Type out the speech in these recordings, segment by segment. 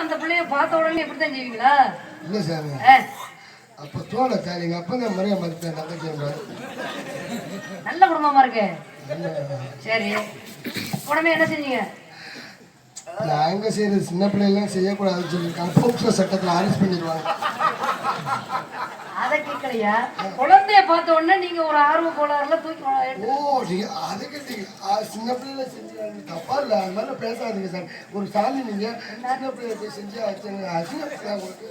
அந்த பிள்ளைய பார்த்த உடனே இப்படித்தான் செய்வீங்களா? இல்ல சார் அப்ப தோண சார் எங்க அப்பா தான் மறைய தங்கச்சி நல்ல குடும்பமா இருக்கு. சரி. உடனே என்ன செஞ்சீங்க? நான் எங்க செய்யறது சின்ன பிள்ளைலாம் செய்யக்கூடாதுன்னு சொல்லியிருக்காங்க போக்சோ சட்டத்துல அரெஸ்ட் பண்ணிடுவாங்க. அதை கேட்கலையா? குழந்தைய பார்த்த உடனே நீங்க ஒரு ஆர்வ கோளாறுல தூக்கி ஓ நீங்க அதை கேட்டீங்க ஆ, சின்ன பிள்ளைல செஞ்சாங்க தப்பா இல்ல அது மாதிரி பேசாதீங்க சார். ஒரு சாமி நீங்க சின்ன பிள்ளைல போய் செஞ்சு ஆச்சுங்க அசிங்க பிள்ளை உங்களுக்கு.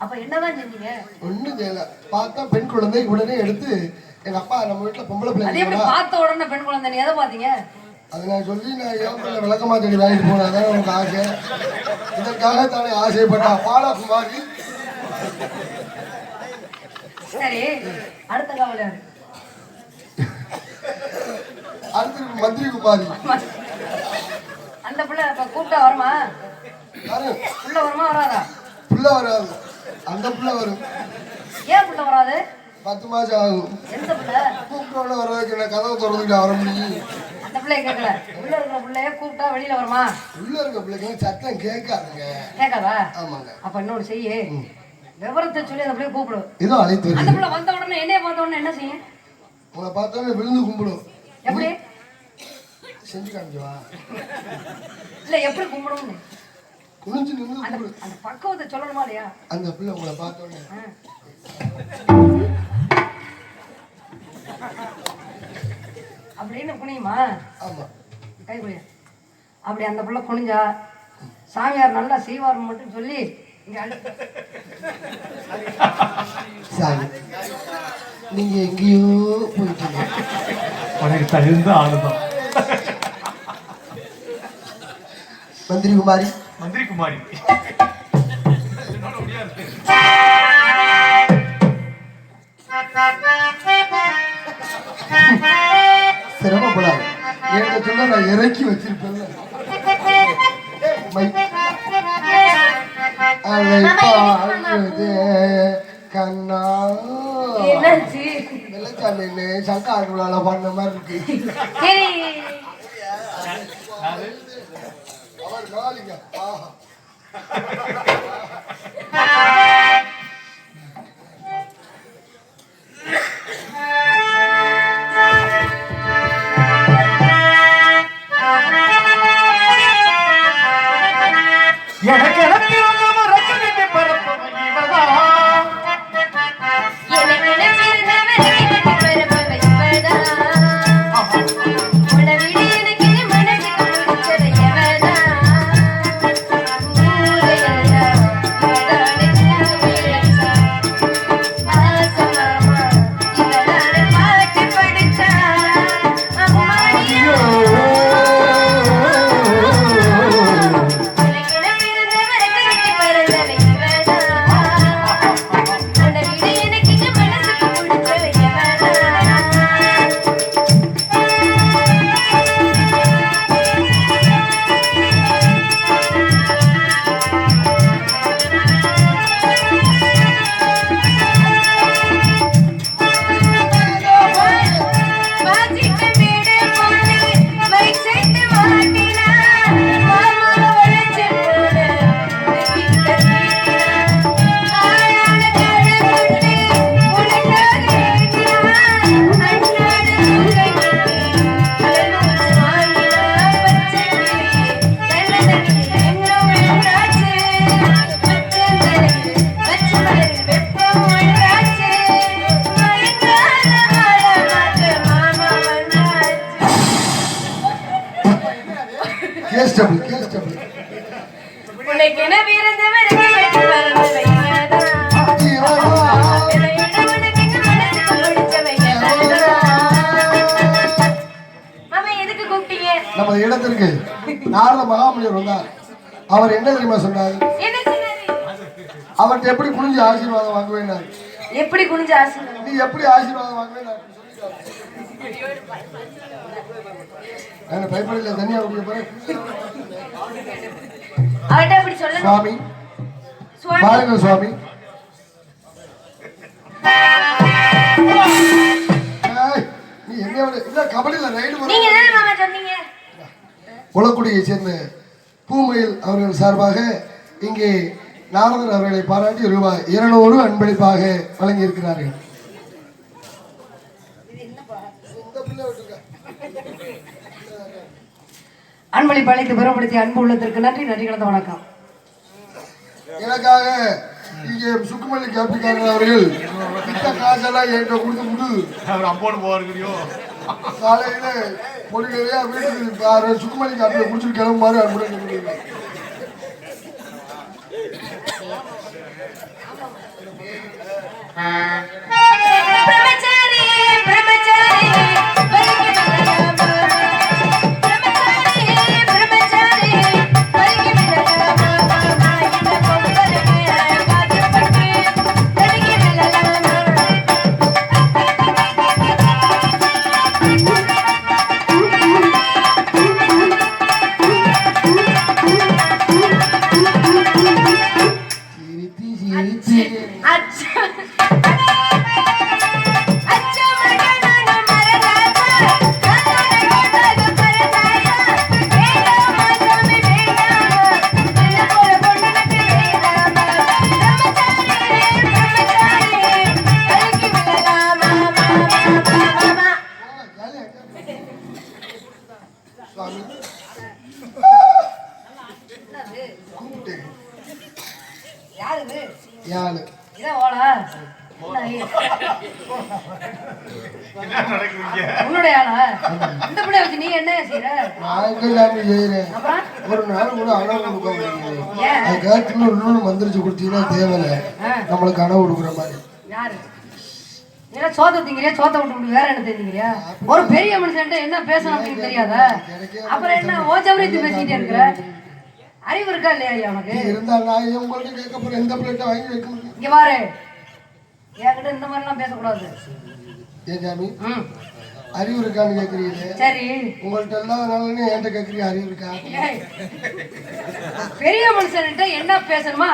அப்ப என்னதான் செஞ்சீங்க? ஒண்ணும் செய்யல. பார்த்தா பெண் குழந்தை உடனே எடுத்து எங்க அப்பா நம்ம வீட்டுல பொம்பளை பிள்ளை பார்த்த உடனே பெண் குழந்தை நீ எதை பாத்தீங்க அதை நான் சொல்லி நான் பிள்ளை விளக்கமா தேடி வாங்கிட்டு போனாதான் உனக்கு ஆசை. இதற்காக தானே ஆசைப்பட்டா பாலகுமாரி சரி அடுத்த கவலை? அடுத்து மந்திரி குமாரி அந்த பிள்ளை இப்ப கூப்பிட்டா வருமா? உள்ள வருமா வராதா? புள்ள வராது. அந்த புள்ள வரும். ஏன் பிள்ளை வராது? பத்து மாசம் ஆகும். எந்த பிள்ளை? கூப்பிட்டோட வர்றதுக்கு என்ன கதவை வர முடியும்? அந்த பிள்ளைய கேட்கல உள்ள இருக்கிற பிள்ளைய கூப்பிட்டா வெளியில வருமா? உள்ள இருக்க பிள்ளைங்க சத்தம் கேட்காதுங்க. கேட்காதா? ஆமாங்க. அப்ப இன்னொரு செய்யு. விவரத்தை சொல்லி அந்த பிள்ளைய கூப்பிடு. இதோ அழைத்து அந்த பிள்ளை வந்த உடனே என்னைய பார்த்த உடனே என்ன செய்யும்? உங்களை பார்த்தோன்னே விழுந்து கும்பிடும். எப்படி? செஞ்சு காமிக்கவா? இல்ல எப்படி கும்பிடும்னு? குனிஞ்சு நின்று அந்த பக்குவத்தை சொல்லணுமா இல்லையா? அந்த பிள்ளை உங்களை பார்த்தோன்னே. அப்படின்னு குனியுமா? ஆமா. கை குனிய. அப்படி அந்த பிள்ளை குனிஞ்சா சாமியார் நல்லா செய்வார் மட்டும் சொல்லி சாமி நீங்க எங்கேயோ போயிட்டீங்க உனக்கு தகுந்த ஆளுதான் மந்திரி குமாரி மந்திரி குமாரி சிரமப்படாது. என்ன சொல்ல நான் இறக்கி வச்சிருப்பேன்ல அழைப்பாடுது கண்ணா. என்னாச்சு? வெள்ளச்சாமி சங்கா அருளால பண்ண மாதிரி இருக்கு. சரி அவர் நாளிங்க ஆஹா. எனக்கு எதுக்கு கூப்பிட்டீங்க? நம்ம இடத்திற்கு நாரத மகாமுனிவர் வந்தார். அவர் என்ன தெரியுமா சொன்னார்? என்ன? அவர்கிட்ட எப்படி புரிஞ்சு ஆசீர்வாதம் வாங்குவேனார் எப்படி குனிஞ்சு ஆசீர்வாதம்? நீ எப்படி ஆசீர்வாதம் வாங்குவேன் நான் பயப்படல தனியா குடிக்க போறேன் அப்படி சுவாமி. பாருங்க சுவாமி. நீ என்ன இல்ல கபடியில ரைடு நீங்க மாமா சொன்னீங்க? குளக்குடியை சேர்ந்த பூமயில் அவர்கள் சார்பாக இங்கே நாரதர் அவர்களை பாராட்டி ரூபாய் இருநூறு அன்பளிப்பாக வழங்கியிருக்கிறார்கள். அன்பளிப்பு அழைத்து பெருமைப்படுத்திய அன்பு உள்ளத்திற்கு நன்றி நன்றி கலந்த வணக்கம். எனக்காக இங்கே சுக்குமல்லி கேப்பிக்காரர் அவர்கள் கிட்ட காசெல்லாம் என்கிட்ட கொடுத்து விடு. அவர் அம்போடு போவாருக்கிறியோ காலையில பொடி நிறையா வீட்டுக்கு பாரு சுக்குமல்லி காப்பியை குடிச்சிட்டு கிளம்புமாறு அன்புடன். பிரம்மச்சாரி இந்த பிள்ளைய வச்சு நீ என்ன செய்யற நான் அப்புறம்? ஒரு நாள் கூட அளவு கொடுக்க மாட்டேங்கிறேன். ஏன்? அதுக்காக இன்னொரு இன்னொரு மந்திரிச்சு கொடுத்தீங்கன்னா தேவையில்ல. நம்மளுக்கு கொடுக்குற மாதிரி. யாரு? ஏன்னா சோத்த திங்கிறியா சோத்த விட்டு விட்டு வேற என்ன தெரிஞ்சுக்கிறியா ஒரு பெரிய மனுஷன்ட்ட என்ன பேசணும் அப்படின்னு தெரியாதா? அப்புறம் என்ன? ஓச்சவரியத்து பேசிக்கிட்டே இருக்கிற? அறிவு இருக்கா இல்லையா உனக்கு? நீ இருந்தா நான் ஏன் உங்கள்கிட்ட கேட்க போறேன்? எந்த பிளேட்டை வாங்கி வைக்க இங்க பாரு. என்கிட்ட இந்த மாதிரிலாம் பேசக்கூடாது. ஏன் சாமி ம். அறிவு இருக்கான்னு கேட்குறீங்க சரி. உங்கள்கிட்ட எல்லாம் நல்லன்னு என்கிட்ட கேட்குறீங்க அறிவு இருக்கா? பெரிய மனுஷன்கிட்ட என்ன பேசணுமா